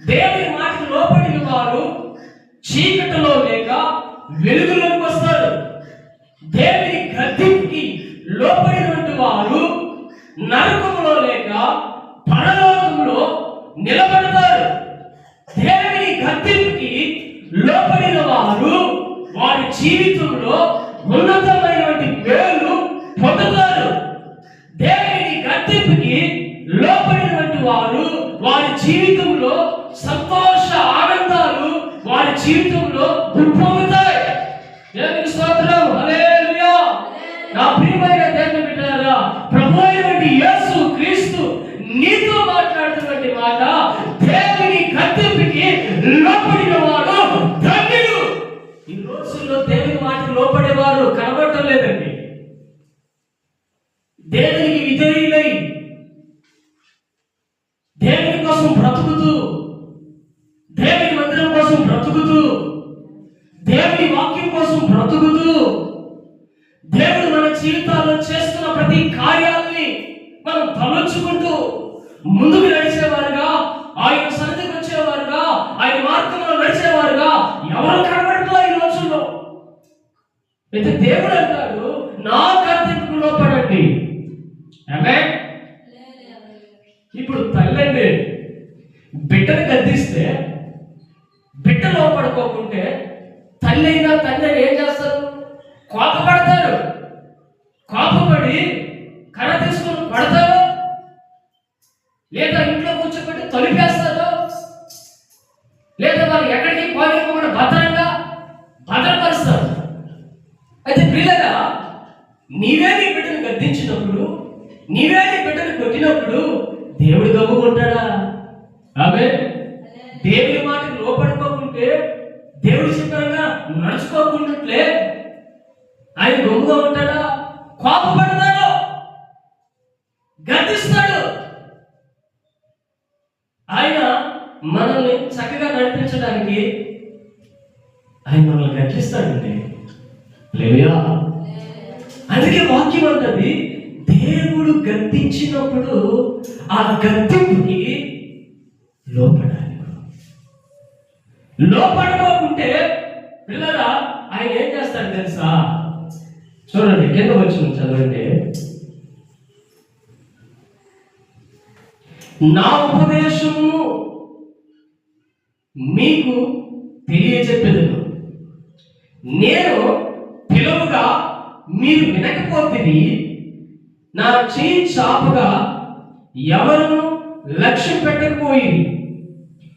దేవుని మాటకు లోపడిన వారు చీకటిలో లేక వెలుగులోకి వస్తారు. దేవుని గద్దెకి లోపడినటువంటి వారు నరకంలో లేక పరలోకంలో నిలబడతారు. దేవుని గద్దెకి లోపడిన వారు వారి జీవితంలో ఉన్నత జీవితంలో ఉప్పొంగుతాయి దేవునికి స్తోత్రం. హల్లెలూయా. నా ప్రియమైన దేవుని బిడ్డలారా ప్రభు అయినటువంటి యేసు క్రీస్తు నీతో మాట్లాడుతున్నటువంటి మాట దేవుని గద్దెంపుకి లోపలి వాడు ధన్యుడు ఈ రోజుల్లో దేవుని మాటకు లోపడేవారు కనబడటం లేదండి దేవునికి విధేయులై దేవుని కోసం బ్రతుకుతూ దేవుని మందిరం కోసం బ్రతుకుతూ దేవుని వాక్యం కోసం బ్రతుకుతూ దేవుడు మన జీవితాల్లో చేస్తున్న ప్రతి కార్యాలని మనం తలొచ్చుకుంటూ ముందుకు నడిచేవారుగా ఆయన సన్నిధికి వచ్చేవారుగా ఆయన మార్గంలో నడిచేవారుగా ఎవరు కనబడట్లా ఈ రోజుల్లో? అయితే దేవుడు అంటాడు నా కర్తవ్యం లోపడండి. ఇప్పుడు తల్లండి బిడ్డను గద్దిస్తే బిడ్డ లోపడుకోకుంటే తల్లి అయినా తండ్రి ఏం చేస్తారు? ఎక్కడికి పోలేకుండా భద్రంగా భద్రపరుస్తారు. అయితే పిల్లగా నీవే నీ బిడ్డను గద్దించినప్పుడు నీవే నీ బిడ్డను కొట్టినప్పుడు దేవుడు గమ్ముకుంటాడా ఆమె దేవుడి మాటకు లోపడుకోకుంటే దేవుడి చిత్రంగా నడుచుకోకుండాట్లే ఆయన గమ్ముగా ఉంటాడా? కోపపడతాడు గద్దిస్తాడు ఆయన మనల్ని చక్కగా నడిపించడానికి ఆయన మనల్ని గద్దిస్తాడండి. లేవయా అందుకే వాక్యం అంటది దేవుడు గద్దించినప్పుడు ఆ గద్దింపుకి లోపడాలి లోపడకోకుంటే పిల్లరా ఆయన ఏం చేస్తాడు తెలుసా? చూడండి కింద వచ్చిన చదవండి. నా ఉపదేశము మీకు తెలియజెప్పేదను నేను పిలువగా మీరు వినకపోతే నా చేయి చాపగా ఎవరును లక్ష్యం పెట్టకపోయి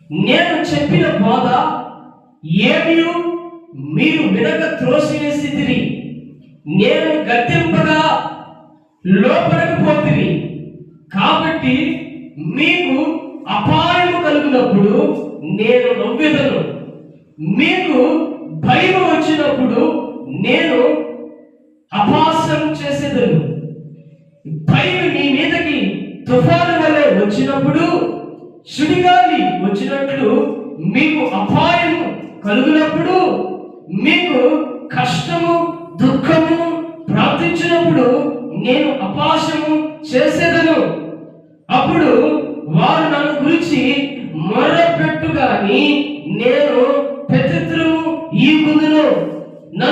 నేను చెప్పిన బోధ ఏమీ మీరు వినక త్రోసివేసిదిరి నేను గద్దెంపగా లోపడకపోతుంది కాబట్టి మీకు అపాయం కలిగినప్పుడు నేను మీకు భయం వచ్చినప్పుడు నేను అపాసం చేసేదను. భయం మీ మీదకి తుఫాను వలె వచ్చినప్పుడు సుడిగాలి వచ్చినట్లు మీకు అపాయం కలుగునప్పుడు మీకు కష్టము దుఃఖము ప్రార్థించినప్పుడు నేను అపాసము చేసేదను. అప్పుడు వారు నన్ను గురించి మొర్రపెట్టు కానీ నేను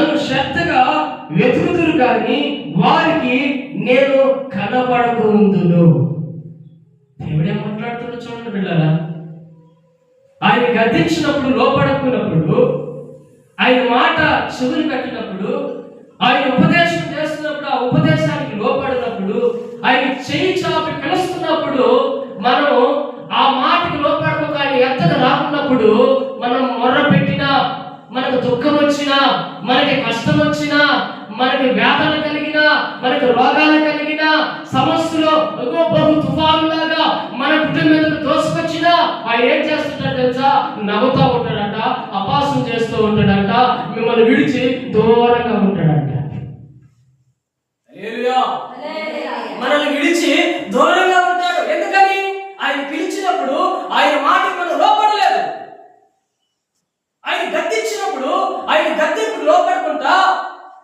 నన్ను శ్రద్ధగా వెతుకుతురు కానీ వారికి నేను కనబడకుందును దేవుడే మాట్లాడుతున్న చూడండి పిల్లరా? ఆయన గద్దించినప్పుడు లోపడకున్నప్పుడు ఆయన మాట చెవులు పెట్టినప్పుడు ఆయన ఉపదేశం చేస్తున్నప్పుడు ఆ ఉపదేశానికి లోపడినప్పుడు ఆయన చేయి చాపి పిలుస్తున్నప్పుడు మనం ఆ మాటకి లోపడకు కానీ ఎత్తగా రాకున్నప్పుడు మనం మొర మనకు దుఃఖం వచ్చినా మనకి కష్టం వచ్చినా మనకి వేదన కలిగినా మనకి రోగాలు కలిగినా సమస్యలో ఎగో బహు తుఫానులాగా మన కుటుంబం దోసుకొచ్చినా ఆయన ఏం చేస్తుంటాడు తెలుసా? నవ్వుతూ ఉంటాడంట అపాసం చేస్తూ ఉంటాడంట మిమ్మల్ని విడిచి దూరంగా ఉంటాడంట హల్లెలూయా. మనల్ని విడిచి దూరంగా ఉంటాడు ఎందుకని ఆయన పిలిచినప్పుడు ఆయన మాటకి మనం లోపడలేదు ఆయన గద్దించినప్పుడు ఆయన గద్దెప్పుడు లోపడకుండా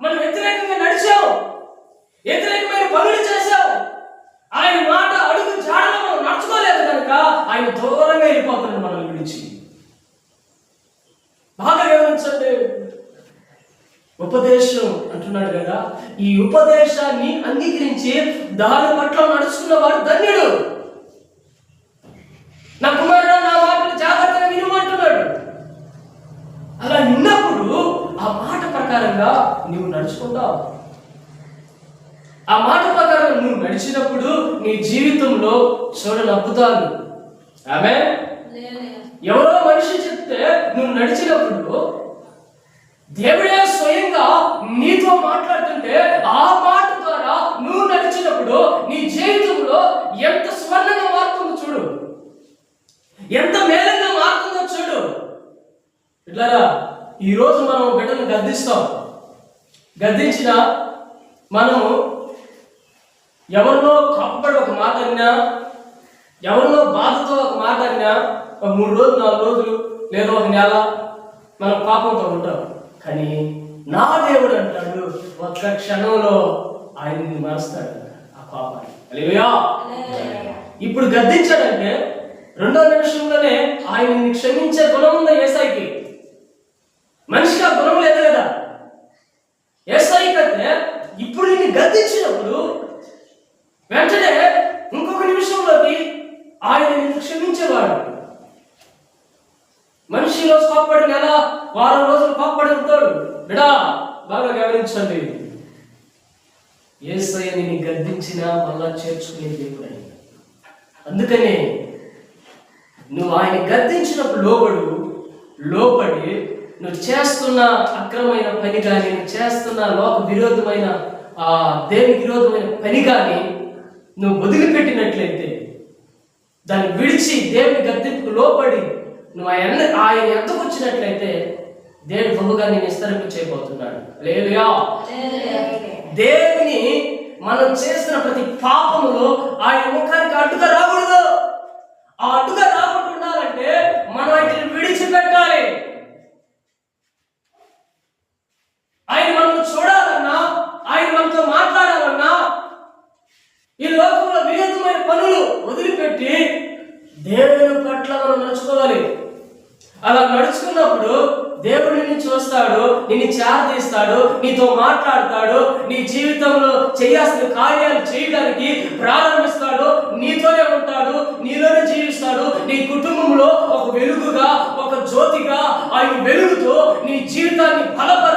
మనం వ్యతిరేకంగా నడిచాం వ్యతిరేకమైన పనులు చేశాం ఆయన మాట అడుగు జాడలో మనం నడుచుకోలేదు కనుక ఆయన దూరంగా వెళ్ళిపోతున్నాడు మనల్ని విడిచి ఉపదేశం అంటున్నాడు కదా. ఈ ఉపదేశాన్ని అంగీకరించి దాని పట్ల నడుచుకున్నవాడు ధన్యుడు. నా కుమారుడు నా మాటలు జాగ్రత్తగా వినమంటున్నాడు అలా విన్నప్పుడు ఆ మాట ప్రకారంగా నువ్వు నడుచుకుంటావు ఆ మాట ప్రకారం నువ్వు నడిచినప్పుడు నీ జీవితంలో చూడని అద్భుతాలు ఆమె ఎవరో మనిషి చెప్తే నువ్వు నడిచినప్పుడు దేవుడే ఇట్లారా ఈరోజు మనం బిడ్డను గద్దిస్తాం. గద్దించిన మనము ఎవరినో కప్పబడి ఒక మాట అన్నా ఎవరినో బాధతో ఒక మాట అన్నా ఒక మూడు రోజులు నాలుగు రోజులు లేదా ఒక నెల మనం పాపంతో ఉంటాం. కానీ నా దేవుడు అంటాడు ఒక్క క్షణంలో ఆయన నిన్ను మరుస్తాడు. ఆ పాపాన్ని. ఇప్పుడు గద్దించాడంటే రెండో నిమిషంలోనే ఆయన నిన్ను క్షమించే గుణం ఉందా ఏసాయికి మనిషికి ఆ గుణం లేదు కదా ఏసాయికి కంటే ఇప్పుడు నిన్ను గద్దించినప్పుడు వెంటనే ఇంకొక నిమిషంలోకి ఆయన నిన్ను క్షమించేవాడు. మనిషి రోజు కోప్పడి నెల వారం రోజులు కోప్పడి ఉంటాడు బిడా బాగా గమనించండి. ఏసయ్య నిన్ను గద్దించినా మళ్ళా చేర్చుకునే దేవుడు. అందుకనే నువ్వు ఆయన గద్దించినప్పుడు లోబడు లోపడి నువ్వు చేస్తున్న అక్రమైన పని కానీ నువ్వు చేస్తున్న లోక విరోధమైన ఆ దేని విరోధమైన పని కానీ నువ్వు వదిలిపెట్టినట్లయితే దాన్ని విడిచి దేవుని గద్దెంపుకు లోపడి నువ్వు ఆయన ఆయన ఎంతకు వచ్చినట్లయితే దేవుడు బహుగా నేను విస్తరింపు చేయబోతున్నాడు. లేదుయా దేవుని మనం చేస్తున్న ప్రతి పాపములో ఆయన ముఖానికి అడ్డుగా రాకూడదు. ఆ అడ్డుగా రాకుండా ఉండాలంటే మనం వాటిని విడిచిపెట్టాలి ఆయన మనల్ని చూడాలన్నా ఆయన మనతో మాట్లాడాలన్నా ఈ లోకంలో విరోధమైన పనులు వదిలిపెట్టి దేవుని పట్ల మనం నడుచుకోవాలి అలా నడుచుకున్నప్పుడు దేవుడు నిన్ను చూస్తాడు నిన్ను చేరదీస్తాడు నీతో మాట్లాడతాడు నీ జీవితంలో చేయాల్సిన కార్యాలు చేయడానికి ప్రారంభిస్తాడు నీతోనే ఉంటాడు నీలోనే జీవిస్తాడు నీ కుటుంబంలో ఒక వెలుగుగా ఒక జ్యోతిగా ఆయన వెలుగుతో నీ జీవితాన్ని బలపరి